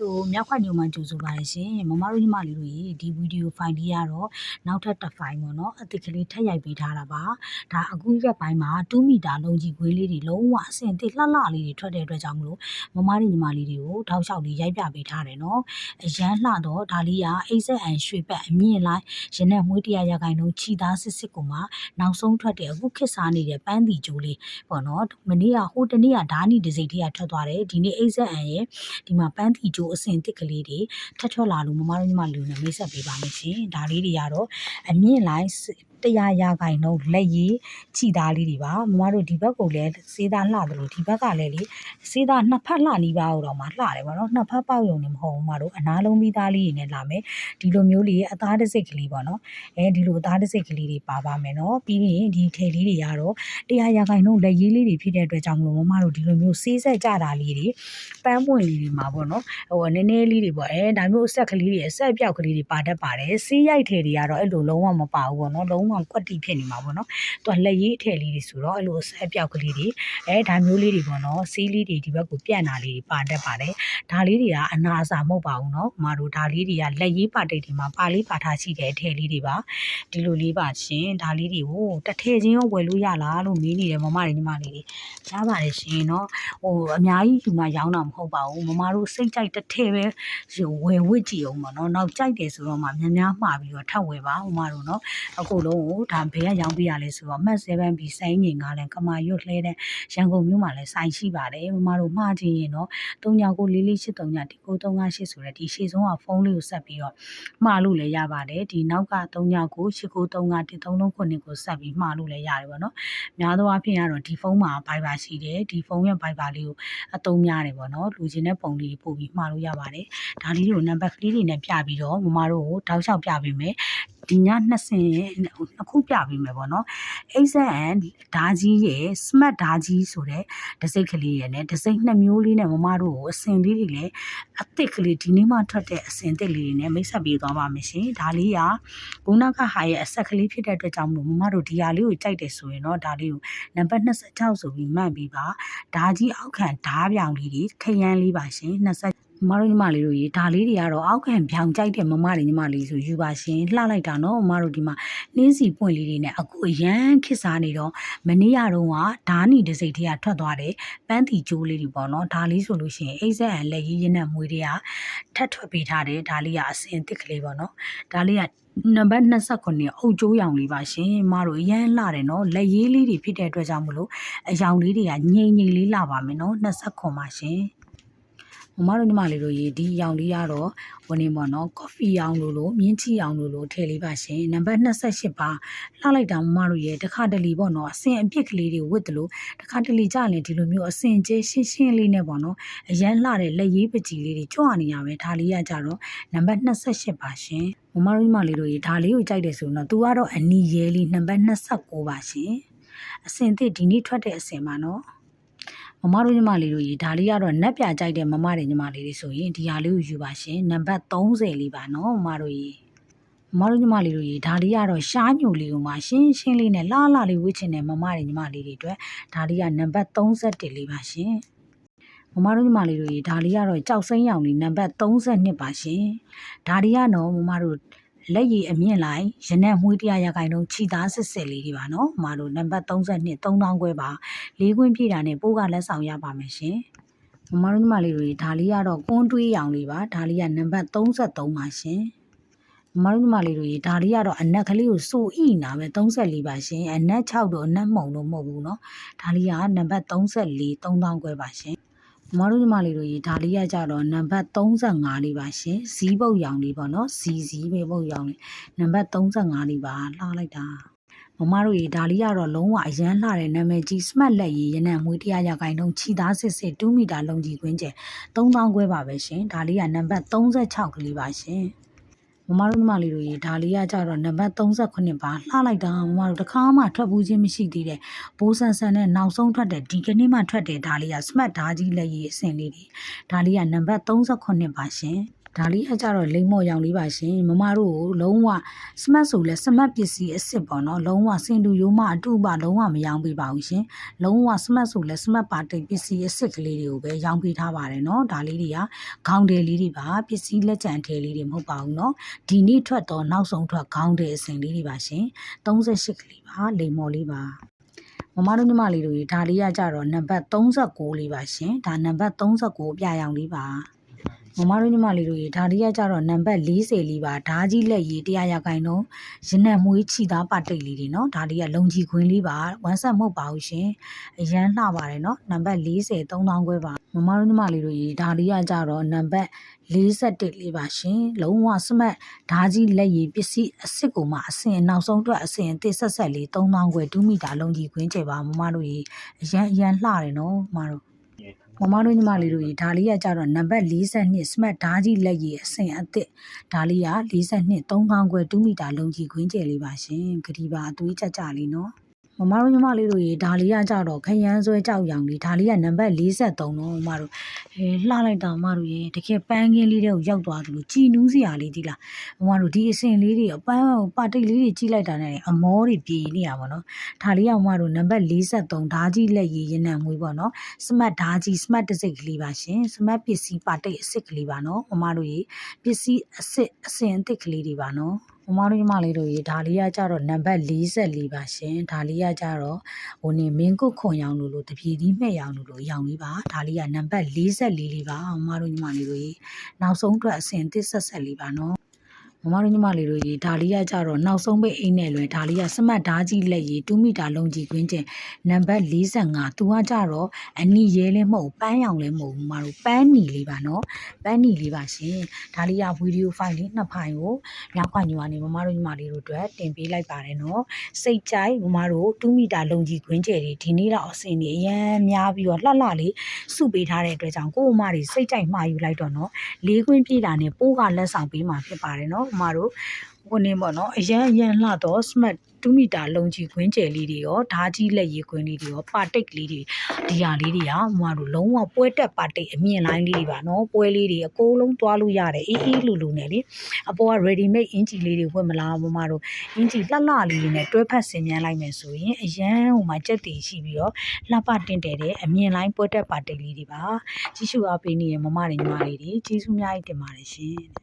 လိုမြောက်ခွညုံမှကြိုဆိုပါရရှင်မမတို့ညီမလေးတို့ရေဒီဗီဒီယိုဖိုင်လေးကတော့နောက်ထပ်တစ်ဖိုင်ပေါ့နော်အသစ်ကလေးထပ်ရိုက်ပေးထားတာပါဒါအခုရက်ပိုင်းမှာ2မီတာလုံးကြီးခွေးလေးတွေလုံးဝအဆင်သစ်လှလှလေးတွေထွက်တဲ့အတွက်ကြောင့်မလို့မမတို့ညီမလေးတွေကိုတောက်လျှောက်လေးရိုက်ပြပေးထားတယ်နော်အရန်လှတော့ဒါလေးကအိတ်ဆက်အန်ရွှေပတ်အမြင့်လိုက်ရင်းနဲ့မွေးတရရခိုင်လုံးခြီသားစစ်စစ်ကိုမှနောက်ဆုံးထွက်တဲ့အခုခစ်စားနေတဲ့ပန်းတီကျိုးလေးပေါ့နော်မနေ့ကဟိုတနေ့ကဓာနီဒစိတ်ထိကထွက်သွားတယ်ဒီနေ့အိတ်ဆက်အန်ရဲ့ဒီမှာပန်းတီကျိုးအဆင်သစ်ကလေးတွေထပ်ထွက်လာလို့မမတို့ညီမလူနဲ့မိတ်ဆက်ပေးပါမယ်ရှင်ဒါလေးတွေကတော့အမြင့်လိုက် တရားရခိုင်နှုန်းလက်ရည်ခြိသားလေးတွေပါမမတို့ဒီဘက်ကိုလည်းစေးသားလှတယ်လို့ဒီဘက်ကလည်းလေစေးသားနှစ်ဖက်လှနီးပါးတော့မှလှတယ်ပေါ့နော်နှစ်ဖက်ပေါက်ရုံနဲ့မဟုတ်ဘူးမတို့အနာလုံးပြီးသားလေးတွေနဲ့လာမယ်ဒီလိုမျိုးလေးအသားတစ်စိတ်ကလေးပေါ့နော်အဲဒီလိုအသားတစ်စိတ်ကလေးတွေပါပါမယ်နော်ပြီးရင်ဒီထည်လေးတွေကတော့တရားရခိုင်နှုန်းလက်ရည်လေးတွေဖြစ်တဲ့အတွက်ကြောင့်မလို့မမတို့ဒီလိုမျိုးစေးဆက်ကြတာလေးတွေပန်းပွင့်လေးတွေမှာပေါ့နော်ဟိုနည်းနည်းလေးတွေပေါ့အဲဒါမျိုးအဆက်ကလေးတွေအဆက်ပြောက်ကလေးတွေပါတတ်ပါတယ်စေးရိုက်ထည်တွေကတော့အဲ့လိုလုံးဝမပါဘူးပေါ့နော်လုံးဝကွက်တိဖြစ်နေမှာပေါ့နော်သူကလက်ရည်အထည်လေးတွေဆိုတော့အဲ့လိုအဆက်ပြောက်ကလေးတွေအဲဒါမျိုးလေးတွေပေါ့နော်စေးလေးတွေဒီဘက်ကိုပြန့်တာလေးတွေပါတတ်ပါတယ်ဒါလေးတွေကအနာအစာမဟုတ်ပါဘူးနော်မတို့ဒါလေးတွေကလက်ရည်ပါတိတ်တွေမှာပါလေးပါထားရှိတဲ့အထည်လေးတွေပါဒီလိုလေးပါရှင်ဒါလေးတွေကိုတစ်ထည်ချင်းရောဝယ်လို့ရလားလို့မေးနေတယ်မမတွေညီမလေးတွေရပါတယ်ရှင်နော်ဟိုအများကြီးယူမှရောင်းတာမဟုတ်ပါဘူးမမတို့စိတ်ကြိုက်တစ်ထည်ပဲဝယ်ဝစ်ကြည့်အောင်ပေါ့နော်နောက်ကြိုက်တယ်ဆိုတော့မှများများမှားပြီးတော့ထပ်ဝယ်ပါမမတို့နော်အခုလုံးကိုဒါဘယ်ကရောင်းပြရလဲဆိုတော့မတ်7 B စိုင်းငင်ကလည်းကမာရွတ်လှဲတဲ့ရန်ကုန်မြို့မှာလည်းစိုင်းရှိပါတယ်မမတို့မှားကြည့်ရင်တော့399443ဒီ9358ဆိုတဲ့ဒီရှေ့ဆုံးကဖုန်းလေးကိုဆက်ပြီးတော့မှားလို့လည်းရပါတယ်ဒီနောက်က3998935339ကိုဆက်ပြီးမှားလို့လည်းရတယ်ပေါ့နော်များသောအားဖြင့်ကတော့ဒီဖုန်းမှာ Viber ရှိတယ်ဒီဖုန်းရဲ့ Viber လေးကိုအသုံးများတယ်ပေါ့နော်လူချင်းတဲ့ပုံလေးပို့ပြီးမှားလို့ရပါတယ်ဒါလေးကိုနံပါတ်ကလေးတွေနဲ့ပြပြီးတော့မမတို့ကိုတောက်လျှောက်ပြပေးမယ်ဒီညနှစ်ဆင်နှစ်ခုပြပေးမယ်ပေါ့နော် XN ဓာကြီးရဲ့ smart ဓာကြီးဆိုတဲ့ဒစိတ်ကလေးရဲ့နဲ့ဒစိတ်နှစ်မျိုးလေးနဲ့မမတို့ကိုအစင်လေးတွေလည်းအသစ်ကလေးဒီနေ့မှထွက်တဲ့အစင်သစ်လေးတွေနဲ့မိတ်ဆက်ပေးသွားပါမယ်ရှင်ဒါလေးကဘုနာကဟာရဲ့အဆက်ကလေးဖြစ်တဲ့အတွက်ကြောင့်မလို့မမတို့ဒီဟာလေးကိုကြိုက်တယ်ဆိုရင်တော့ဒါလေးကိုနံပါတ်26ဆိုပြီးမှတ်ပြီးပါဓာကြီးအောက်ခံဓာပြောင်လေးတွေခရမ်းလေးပါရှင်20မမတို့ညီမလေးတို့ရေဒါလေးတွေကတော့အောက်ခံပြောင်ကြိုက်တဲ့မမတွေညီမလေးဆိုယူပါရှင်လှလိုက်တာနော်မမတို့ဒီမှာ နှင်းစီပွင့်လေးတွေနဲ့အခုအရန်ခစ်စားနေတော့မနေ့ရတော့ကဓာနီတစိတ်တည်းကထွက်သွားတယ်ပန်းတီကျိုးလေးတွေပေါ့နော်ဒါလေးဆိုလို့ရှိရင်အိဆက်အန်လက်ရည်ရင်းနဲ့မွေးတွေကထပ်ထွက်ပေးထားတယ်ဒါလေးကအစင်တစ်ကလေးပေါ့နော်ဒါလေးကနံပါတ်29အုတ်ကျိုးရောင်လေးပါရှင်မတို့အရန်လှတယ်နော်လက်ရည်လေးတွေဖြစ်တဲ့အတွက်ကြောင့်မလို့အယောင်လေးတွေကငိမ့်ငိမ့်လေးလှပါမယ်နော်29ပါရှင် မမတို့ညီမလေးတို့ရေဒီရောင်လေးကတော့ဝင်နေပေါ့နော်ကော်ဖီရောင်လို့လို့မြင်းချီရောင်လို့လို့ထည့်လေးပါရှင်နံပါတ်28ပါလှလိုက်တာမမတို့ရေတခါတလီပေါ့နော်အစင်အပြစ်ကလေးတွေဝတ်တယ်လို့တခါတလီကြရင်ဒီလိုမျိုးအစင်ကျဲရှင်းရှင်းလေးနဲ့ပေါ့နော်အရန်လှတဲ့လက်ရေးပကြီးလေးတွေကြွနေရမယ်ဒါလေးရကြတော့နံပါတ်28ပါရှင်မမတို့ညီမလေးတို့ရေဒါလေးကိုကြိုက်တယ်ဆိုတော့ तू ကတော့အနီရဲလေးနံပါတ်29ပါရှင်အစင်သစ်ဒီနေ့ထွက်တဲ့အစင်ပါနော် မမတို့ညီမလေးတို့ရေဒါလေးကတော့နက်ပြကြိုက်တဲ့မမတွေညီမလေးတွေဆိုရင်ဒီဟာလေးကိုယူပါရှင်နံပါတ်30လေးပါနော်မမတို့ရေမမတို့ညီမလေးတို့ရေဒါလေးကတော့ရှားညိုလေးကိုမှရှင်းရှင်းလေးနဲ့လှလှလေးဝှချင်တဲ့မမတွေညီမလေးတွေအတွက်ဒါလေးကနံပါတ်31လေးပါရှင်မမတို့ညီမလေးတို့ရေဒါလေးကတော့ကြောက်စိမ်းရောင်လေးနံပါတ်32ပါရှင်ဒါလေးကတော့မမတို့ လက်ရည်အမြင့်လိုက်ရနက်မွေးတရားရခိုင်တုံးခြိသားစစ်စစ်လေးတွေပါနော်မတို့နံပါတ်32 3000ခွဲပါလေးခွင်းပြည့်တာနဲ့ပိုးကလက်ဆောင်ရပါမယ်ရှင်မမတို့ညီမလေးတွေဒါလေးကတော့ကွန်းတွေးရောင်လေးပါဒါလေးကနံပါတ်33ပါရှင်မမတို့ညီမလေးတွေဒါလေးကတော့အနက်ကလေးကိုစိုးဣနာပဲ34ပါရှင်အနက်6တော့အနက်မှုံတော့မဟုတ်ဘူးเนาะဒါလေးကနံပါတ်34 3000ခွဲပါရှင် မမတို့ညီမလေးတို့ရေဒါလေးရကြတော့နံပါတ်35လေးပါရှင်ဇီးပုတ်ရောင်လေးပေါ့နော်ဇီဇီးပဲပုတ်ရောင်လေးနံပါတ်35လေးပါလှလိုက်တာမမတို့ရေဒါလေးကတော့လုံးဝအရန်လှတဲ့နာမည်ကြီး smart လက်ရည်ရနံမွေးတရားရခိုင်တုံးခြိသားစစ်စစ်2မီတာလုံးကြီးခွင်းကျဲ3000ခွဲပါပဲရှင်ဒါလေးကနံပါတ်36ကလေးပါရှင် မမတို့ညီမလေးတို့ရေဒါလေးကကြတော့နံပါတ်38ပါလှလိုက်တာမမတို့တစ်ခါမှထွက်ဘူးချင်းမရှိသေးတဲ့ဘိုးဆန်ဆန်နဲ့နောက်ဆုံးထွက်တဲ့ဒီကနေ့မှထွက်တဲ့ဒါလေးက smart ဓာကြီးလက်ရည်အဆင့်လေးတွေဒါလေးကနံပါတ်38ပါရှင် ဒါလေးအကြတော့လိမ့်မော့ရောင်လေးပါရှင်မမတို့ကိုလုံးဝစမတ်ဆိုလဲစမတ်ပစ္စည်းအစ်စ်ပေါ့နော်လုံးဝစင်တူရိုးမအတူပါလုံးဝမရောင်းပေးပါဘူးရှင်လုံးဝစမတ်ဆိုလဲစမတ်ပါတိတ်ပစ္စည်းအစ်စ်ကလေးတွေကိုပဲရောင်းပေးထားပါတယ်နော်ဒါလေးတွေကခေါင်းတယ်လေးတွေပါပစ္စည်းလက်ကျန်ထဲလေးတွေမဟုတ်ပါဘူးနော်ဒီနေ့ထွက်တော့နောက်ဆုံးထွက်ခေါင်းတယ်အစင်လေးတွေပါရှင်38ကလေးပါလိမ့်မော်လေးပါမမတို့ညီမလေးတို့ရေဒါလေးကကြတော့နံပါတ်39လေးပါရှင်ဒါနံပါတ်39ပြရောင်လေးပါ မမတို့ညီမလေးတို့ရေဒါလေးကကြတော့နံပါတ်40လေးပါဓာကြီးလက်ရည်100ရာခိုင်နှုန်းရနက်မွေးချီသားပတ်တိတ်လေးတွေနော်ဒါလေးကလုံကြီးခွင်းလေးပါဝမ်းဆက်မဟုတ်ပါဘူးရှင်အရန်လှပါတယ်နော်နံပါတ်40 3000ခွဲပါမမတို့ညီမလေးတို့ရေဒါလေးကကြတော့နံပါတ်41လေးပါရှင်လုံးဝစမတ်ဓာကြီးလက်ရည်ပစ္စည်းအစ်စ်ကိုမှအစင်နောက်ဆုံးအတွက်အစင်အသစ်ဆက်ဆက်လေး3000ခွဲ2မီတာလုံကြီးခွင်းကျပါမမတို့ရေအရန်အရန်လှတယ်နော်မမတို့ မမတို့ညီမလေးတို့ရေဒါလေးကကြတော့နံပါတ်42 smart ဓာကြီးလက်ရည်အဆင်အသစ်ဒါလေးက42 3000ခွဲ2မီတာလုံးကြီးခွင်းကျယ်လေးပါရှင်ဂရီပါအသွေးကြကြလေးနော် မမတို့ညီမလေးတို့ရေဒါလေးကကြတော့ခရမ်းဆွဲကြောက်ရောင်လေးဒါလေးကနံပါတ်43နော်မမတို့အဲလှလိုက်တာမမတို့ရေတကယ်ပန်းကင်းလေးတွေကိုရောက်သွားသလိုကြည်နူးစရာလေးဒီလားမမတို့ဒီအစင်လေးတွေအပန်းပါတိတ်လေးတွေကြီးလိုက်တာနဲ့အမောတွေပြေနေရပါတော့ဒါလေးကမမတို့နံပါတ်43ဓာကြီးလက်ရည်ရင်နံမွေးပေါ့နော် smart ဓာကြီး smart တစ်စိတ်ကလေးပါရှင် smart ပစ္စည်းပါတိတ်အစ်စ်ကလေးပါနော်မမတို့ရေပစ္စည်းအစ်စ်အစင်အသစ်ကလေးတွေပါနော် မမတို့ညီမလေးတို့ရေဒါလေးကကြတော့နံပါတ်44ပါရှင်ဒါလေးကကြတော့ဟိုနေမင်းကုတ်ခွန်ရောင်လို့လို့တပြေသည်မဲ့ရောင်လို့လို့ရောင်လေးပါဒါလေးကနံပါတ်44လေးပါမမတို့ညီမလေးတို့ရေနောက်ဆုံးအတွက်အစင်အသစ်ဆက်ဆက်လေးပါနော် မမတို့ညီမလေးတို့ရေဒါလေးကကြတော့နောက်ဆုံးပိတ်အိမ်နဲ့လွယ်ဒါလေးကစမတ်ဓာကြီးလက်ရည်2မီတာလုံးကြီးခွင်းကျင်နံပါတ်45သူကကြတော့အနီရဲလည်းမဟုတ်ပန်းရောင်လည်းမဟုတ်ဘူးမမတို့ပန်းနီလေးပါနော်ပန်းနီလေးပါရှင်ဒါလေးကဗီဒီယိုဖိုင်လေးနှစ်ဖိုင်ကိုမြောက်ခွညူကနေမမတို့ညီမလေးတို့အတွက်တင်ပေးလိုက်ပါတယ်နော်စိတ်ကြိုက်မမတို့2မီတာလုံးကြီးခွင်းကျယ်တွေဒီနေ့တော့အစင်ကြီးအရန်များပြီးတော့လှလှလေးစုပေးထားတဲ့အတွက်ကြောင့်ကို့အမတွေစိတ်ကြိုက်မှာယူလိုက်တော့နော်လေးခွင်းပြေးတာနဲ့ပိုးကလက်ဆောင်ပေးမှာဖြစ်ပါတယ်နော်အမတို့ဟိုနေပေါ့နော်အရန်အရန်လှတော့ smart 2မီတာလုံးကြီးခွင်းကျယ်လေးတွေရောဓာကြီးလက်ရည်ခွင်းလေးတွေရောပါတိတ်လေးတွေဒီဟာလေးတွေကမမတို့လုံးဝပွဲတက်ပါတိတ်အမြင့်လိုင်းလေးတွေပါနော်ပွဲလေးတွေအကုန်လုံးသွားလို့ရတယ်အေးအေးလူလူနဲ့လေအပေါ်က ready made အင်ဂျီလေးတွေဝတ်မလားမမတို့အင်ဂျီလှလှလေးတွေနဲ့တွဲဖက်ဆင်မြန်းလိုက်မယ်ဆိုရင်အရန်ဟိုမှာကြက်တည်ရှိပြီးတော့လှပတင့်တယ်တဲ့အမြင့်လိုင်းပွဲတက်ပါတိတ်လေးတွေပါကြီးစုအားပေးနေတဲ့မမတွေညီမလေးတွေကျေးဇူးအများကြီးတင်ပါတယ်ရှင်